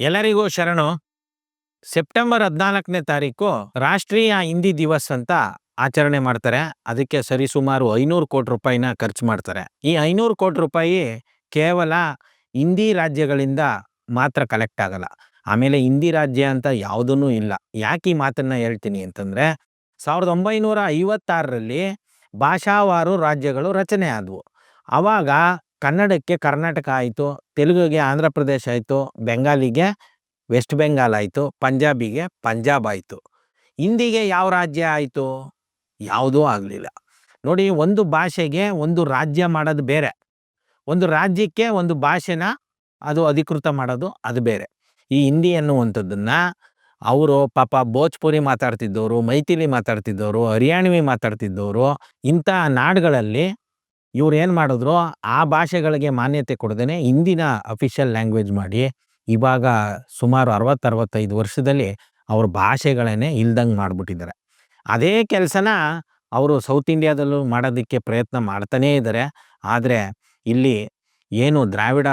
ಎಲ್ಲರಿಗೂ ಶರಣು. ಸೆಪ್ಟೆಂಬರ್ ಹದಿನಾಲ್ಕನೇ ತಾರೀಕು ರಾಷ್ಟ್ರೀಯ ಹಿಂದಿ ದಿವಸ್ ಅಂತ ಆಚರಣೆ ಮಾಡ್ತಾರೆ. ಅದಕ್ಕೆ ಸರಿಸುಮಾರು ಐನೂರು ಕೋಟಿ ರೂಪಾಯಿನ ಖರ್ಚು ಮಾಡ್ತಾರೆ. ಈ ಐನೂರು ಕೋಟಿ ರೂಪಾಯಿ ಕೇವಲ ಹಿಂದಿ ರಾಜ್ಯಗಳಿಂದ ಮಾತ್ರ ಕಲೆಕ್ಟ್ ಆಗಲ್ಲ. ಆಮೇಲೆ ಹಿಂದಿ ರಾಜ್ಯ ಅಂತ ಯಾವುದೂ ಇಲ್ಲ. ಯಾಕೆ ಈ ಮಾತನ್ನ ಹೇಳ್ತೀನಿ ಅಂತಂದ್ರೆ, ಸಾವಿರದ ಒಂಬೈನೂರ ಐವತ್ತಾರರಲ್ಲಿ ಭಾಷಾವಾರು ರಾಜ್ಯಗಳು ರಚನೆ ಆದವು. ಆವಾಗ ಕನ್ನಡಕ್ಕೆ ಕರ್ನಾಟಕ ಆಯಿತು, ತೆಲುಗಿಗೆ ಆಂಧ್ರ ಪ್ರದೇಶ ಆಯಿತು, ಬೆಂಗಾಲಿಗೆ ವೆಸ್ಟ್ ಬೆಂಗಾಲ್ ಆಯಿತು, ಪಂಜಾಬಿಗೆ ಪಂಜಾಬ್ ಆಯಿತು. ಹಿಂದಿಗೆ ಯಾವ ರಾಜ್ಯ ಆಯಿತು? ಯಾವುದೂ ಆಗಲಿಲ್ಲ. ನೋಡಿ, ಒಂದು ಭಾಷೆಗೆ ಒಂದು ರಾಜ್ಯ ಮಾಡೋದು ಬೇರೆ. ಒಂದು ರಾಜ್ಯಕ್ಕೆ ಒಂದು ಭಾಷೆನ ಅದು ಅಧಿಕೃತ ಮಾಡೋದು ಅದು ಬೇರೆ. ಈ ಹಿಂದಿ ಅನ್ನುವಂಥದ್ದನ್ನು ಅವರು ಪಾಪ ಭೋಜ್ಪುರಿ ಮಾತಾಡ್ತಿದ್ದವರು, ಮೈಥಿಲಿ ಮಾತಾಡ್ತಿದ್ದವರು, ಹರಿಯಾಣವಿ ಮಾತಾಡ್ತಿದ್ದವರು ಇಂಥ ನಾಡುಗಳಲ್ಲಿ ಇವ್ರು ಏನು ಮಾಡಿದ್ರು, ಆ ಭಾಷೆಗಳಿಗೆ ಮಾನ್ಯತೆ ಕೊಡದೇ ಹಿಂದಿನ ಅಫಿಷಿಯಲ್ ಲ್ಯಾಂಗ್ವೇಜ್ ಮಾಡಿ, ಇವಾಗ ಸುಮಾರು ಅರವತ್ತು ಅರವತ್ತೈದು ವರ್ಷದಲ್ಲಿ ಅವ್ರ ಭಾಷೆಗಳನ್ನೇ ಇಲ್ದಂಗೆ ಮಾಡಿಬಿಟ್ಟಿದ್ದಾರೆ. ಅದೇ ಕೆಲಸನ ಅವರು ಸೌತ್ ಇಂಡಿಯಾದಲ್ಲೂ ಮಾಡೋದಕ್ಕೆ ಪ್ರಯತ್ನ ಮಾಡ್ತಾನೇ ಇದ್ದಾರೆ. ಆದರೆ ಇಲ್ಲಿ ಏನು ದ್ರಾವಿಡ,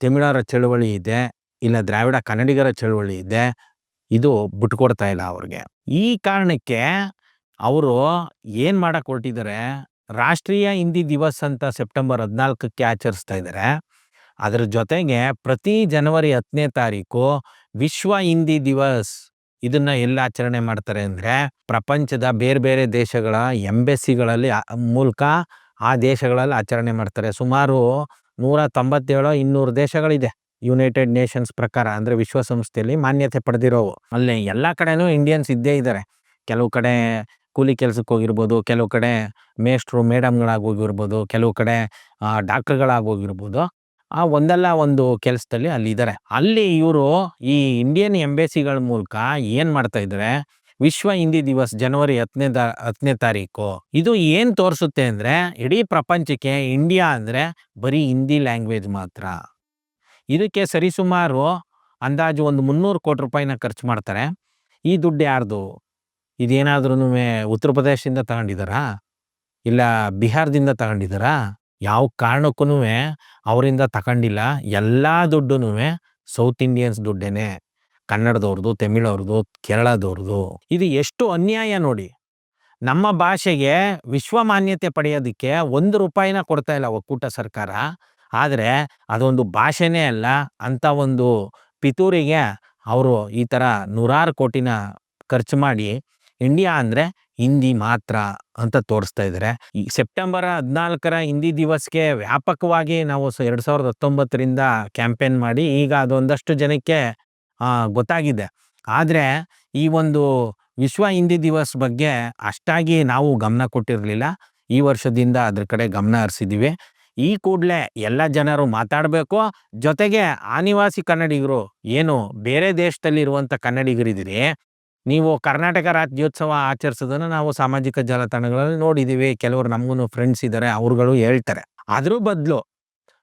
ತಮಿಳರ ಚಳುವಳಿ ಇದೆ, ಇಲ್ಲ ದ್ರಾವಿಡ ಕನ್ನಡಿಗರ ಚಳುವಳಿ ಇದೆ, ಇದು ಬಿಟ್ಕೊಡ್ತಾ ಇಲ್ಲ ಅವ್ರಿಗೆ. ಈ ಕಾರಣಕ್ಕೆ ಅವರು ಏನು ಮಾಡಕ್ಕೆ ಹೊರಟಿದ್ದಾರೆ ರಾಷ್ಟ್ರೀಯ ಹಿಂದಿ ದಿವಸ್ ಅಂತ ಸೆಪ್ಟೆಂಬರ್ ಹದಿನಾಲ್ಕಕ್ಕೆ ಆಚರಿಸ್ತಾ ಇದ್ದಾರೆ ಅದರ ಜೊತೆಗೆ ಪ್ರತಿ ಜನವರಿ ಹತ್ತನೇ ತಾರೀಕು ವಿಶ್ವ ಹಿಂದಿ ದಿವಸ್ ಇದನ್ನ ಎಲ್ಲಿ ಆಚರಣೆ ಮಾಡ್ತಾರೆ ಅಂದ್ರೆ ಪ್ರಪಂಚದ ಬೇರೆ ಬೇರೆ ದೇಶಗಳ ಎಂಬೆಸಿಗಳಲ್ಲಿ ಮೂಲಕ ಆ ದೇಶಗಳಲ್ಲಿ ಆಚರಣೆ ಮಾಡ್ತಾರೆ. ಸುಮಾರು ನೂರ ತೊಂಬತ್ತೇಳು ಇನ್ನೂರು ದೇಶಗಳಿದೆ. ಯುನೈಟೆಡ್ ನೇಷನ್ಸ್ ಪ್ರಕಾರ ಅಂದ್ರೆ ವಿಶ್ವಸಂಸ್ಥೆಯಲ್ಲಿ ಮಾನ್ಯತೆ ಪಡೆದಿರೋವು. ಅಲ್ಲಿ ಎಲ್ಲ ಕಡೆನೂ ಇಂಡಿಯನ್ಸ್ ಇದ್ದೇ ಇದ್ದಾರೆ ಕೆಲವು ಕಡೆ ಕೂಲಿ ಕೆಲ್ಸಕ್ಕೆ ಹೋಗಿರ್ಬೋದು, ಕೆಲವು ಕಡೆ ಮೇಷ್ಟ್ರು, ಮೇಡಮ್ಗಳಾಗಿ ಹೋಗಿರ್ಬೋದು, ಕೆಲವು ಕಡೆ ಡಾಕ್ಟ್ರ್ಗಳಾಗಿ ಹೋಗಿರ್ಬೋದು. ಆ ಒಂದಲ್ಲ ಒಂದು ಕೆಲಸದಲ್ಲಿ ಅಲ್ಲಿ ಇದ್ದಾರೆ ಅಲ್ಲಿ ಇವರು ಈ ಇಂಡಿಯನ್ ಎಂಬೆಸಿಗಳ ಮೂಲಕ ಏನು ಮಾಡ್ತಾ ಇದ್ದಾರೆ ವಿಶ್ವ ಹಿಂದಿ ದಿವಸ್ ಜನವರಿ ಹತ್ತನೇ ಹತ್ತನೇ ತಾರೀಕು. ಇದು ಏನು ತೋರಿಸುತ್ತೆ ಅಂದರೆ, ಇಡೀ ಪ್ರಪಂಚಕ್ಕೆ ಇಂಡಿಯಾ ಅಂದರೆ ಬರೀ ಹಿಂದಿ ಲ್ಯಾಂಗ್ವೇಜ್ ಮಾತ್ರ. ಇದಕ್ಕೆ ಸರಿಸುಮಾರು ಅಂದಾಜು ಒಂದು ಮುನ್ನೂರು ಕೋಟಿ ರೂಪಾಯಿನ ಖರ್ಚು ಮಾಡ್ತಾರೆ. ಈ ದುಡ್ಡು ಯಾರ್ದು? ಇದೇನಾದ್ರೂ ಉತ್ತರ ಪ್ರದೇಶದಿಂದ ತಗೊಂಡಿದ್ದಾರಾ? ಇಲ್ಲ ಬಿಹಾರದಿಂದ ತಗೊಂಡಿದ್ದಾರಾ? ಯಾವ ಕಾರಣಕ್ಕೂ ಅವರಿಂದ ತಗೊಂಡಿಲ್ಲ. ಎಲ್ಲ ದುಡ್ಡು ಸೌತ್ ಇಂಡಿಯನ್ಸ್ ದುಡ್ಡೇನೆ. ಕನ್ನಡದವ್ರದ್ದು, ತಮಿಳವ್ರದ್ದು, ಕೇರಳದವ್ರದ್ದು. ಇದು ಎಷ್ಟು ಅನ್ಯಾಯ ನೋಡಿ. ನಮ್ಮ ಭಾಷೆಗೆ ವಿಶ್ವ ಮಾನ್ಯತೆ ಪಡೆಯೋದಕ್ಕೆ ಒಂದು ರೂಪಾಯಿನ ಕೊಡ್ತಾ ಇಲ್ಲ ಒಕ್ಕೂಟ ಸರ್ಕಾರ. ಆದರೆ ಅದೊಂದು ಭಾಷೆನೇ ಅಲ್ಲ. ಅಂತ ಒಂದು ಪಿತೂರಿಗೆ ಅವರು ಈ ಥರ ನೂರಾರು ಕೋಟಿನ ಖರ್ಚು ಮಾಡಿ ಇಂಡಿಯಾ ಅಂದರೆ ಹಿಂದಿ ಮಾತ್ರ ಅಂತ ತೋರಿಸ್ತಾ ಇದ್ದಾರೆ ಈ ಸೆಪ್ಟೆಂಬರ್ ಹದಿನಾಲ್ಕರ ಹಿಂದಿ ದಿವಸ್ಗೆ ವ್ಯಾಪಕವಾಗಿ ನಾವು ಎರಡು ಸಾವಿರದ ಹತ್ತೊಂಬತ್ತರಿಂದ ಕ್ಯಾಂಪೇನ್ ಮಾಡಿ ಈಗ ಅದೊಂದಷ್ಟು ಜನಕ್ಕೆ ಗೊತ್ತಾಗಿದೆ. ಆದರೆ ಈ ಒಂದು ವಿಶ್ವ ಹಿಂದಿ ದಿವಸ್ ಬಗ್ಗೆ ಅಷ್ಟಾಗಿ ನಾವು ಗಮನ ಕೊಟ್ಟಿರಲಿಲ್ಲ. ಈ ವರ್ಷದಿಂದ ಅದ್ರ ಕಡೆ ಗಮನ ಹರಿಸಿದ್ದೀವಿ ಈ ಕೂಡಲೇ ಎಲ್ಲ ಜನರು ಮಾತಾಡಬೇಕು. ಜೊತೆಗೆ ಆನಿವಾಸಿ ಕನ್ನಡಿಗರು ಏನು ಬೇರೆ ದೇಶದಲ್ಲಿ ಇರುವಂಥ ಕನ್ನಡಿಗರಿದ್ದೀರಿ ನೀವು ಕರ್ನಾಟಕ ರಾಜ್ಯೋತ್ಸವ ಆಚರಿಸೋದನ್ನು ನಾವು ಸಾಮಾಜಿಕ ಜಾಲತಾಣಗಳಲ್ಲಿ ನೋಡಿದ್ದೀವಿ ಕೆಲವರು ನಮಗೂ ಫ್ರೆಂಡ್ಸ್ ಇದ್ದಾರೆ ಅವ್ರುಗಳು ಹೇಳ್ತಾರೆ. ಅದ್ರ ಬದಲು,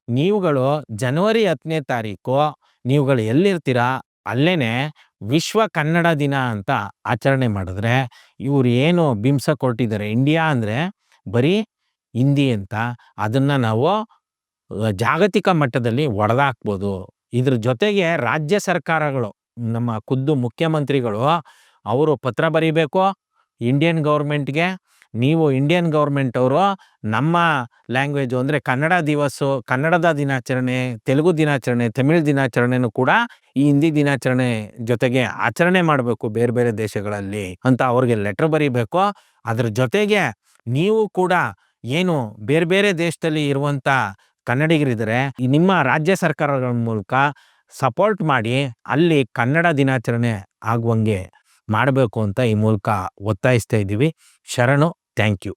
ನೀವುಗಳು ಜನವರಿ ಹತ್ತನೇ ತಾರೀಕು ನೀವುಗಳು ಎಲ್ಲಿರ್ತೀರಾ? ಅಲ್ಲೇನೆ ವಿಶ್ವ ಕನ್ನಡ ದಿನ ಅಂತ ಆಚರಣೆ ಮಾಡಿದ್ರೆ, ಇವ್ರು ಏನು ಬಿಂಸ ಕೊಟ್ಟಿದ್ದಾರೆ? ಇಂಡಿಯಾ ಅಂದರೆ ಬರೀ ಹಿಂದಿ ಅಂತ. ಅದನ್ನು ನಾವು ಜಾಗತಿಕ ಮಟ್ಟದಲ್ಲಿ ಒಡೆದಾಕ್ಬೋದು. ಇದ್ರ ಜೊತೆಗೆ ರಾಜ್ಯ ಸರ್ಕಾರಗಳು, ನಮ್ಮ ಖುದ್ದು ಮುಖ್ಯಮಂತ್ರಿಗಳು ಅವರು ಪತ್ರ ಬರೀಬೇಕು ಇಂಡಿಯನ್ ಗೌರ್ಮೆಂಟ್ಗೆ ನೀವು ಇಂಡಿಯನ್ ಗೌರ್ಮೆಂಟ್ ಅವರು ನಮ್ಮ ಲ್ಯಾಂಗ್ವೇಜು ಅಂದರೆ ಕನ್ನಡ ದಿವಸ, ಕನ್ನಡದ ದಿನಾಚರಣೆ, ತೆಲುಗು ದಿನಾಚರಣೆ, ತಮಿಳ್ ದಿನಾಚರಣೆನೂ ಕೂಡ ಈ ಹಿಂದಿ ದಿನಾಚರಣೆ ಜೊತೆಗೆ ಆಚರಣೆ ಮಾಡಬೇಕು ಬೇರೆ ಬೇರೆ ದೇಶಗಳಲ್ಲಿ ಅಂತ ಅವ್ರಿಗೆ ಲೆಟ್ರ್ ಬರೀಬೇಕು. ಅದ್ರ ಜೊತೆಗೆ ನೀವು ಕೂಡ ಏನು ಬೇರೆ ಬೇರೆ ದೇಶದಲ್ಲಿ ಇರುವಂಥ ಕನ್ನಡಿಗರಿದ್ದಾರೆ ನಿಮ್ಮ ರಾಜ್ಯ ಸರ್ಕಾರಗಳ ಮೂಲಕ ಸಪೋರ್ಟ್ ಮಾಡಿ ಅಲ್ಲಿ ಕನ್ನಡ ದಿನಾಚರಣೆ ಆಗುವಂಗೆ ಮಾಡಬೇಕು ಅಂತ ಈ ಮೂಲಕ ಒತ್ತಾಯಿಸ್ತಾ ಇದ್ದೀವಿ. ಶರಣು ಥ್ಯಾಂಕ್ ಯು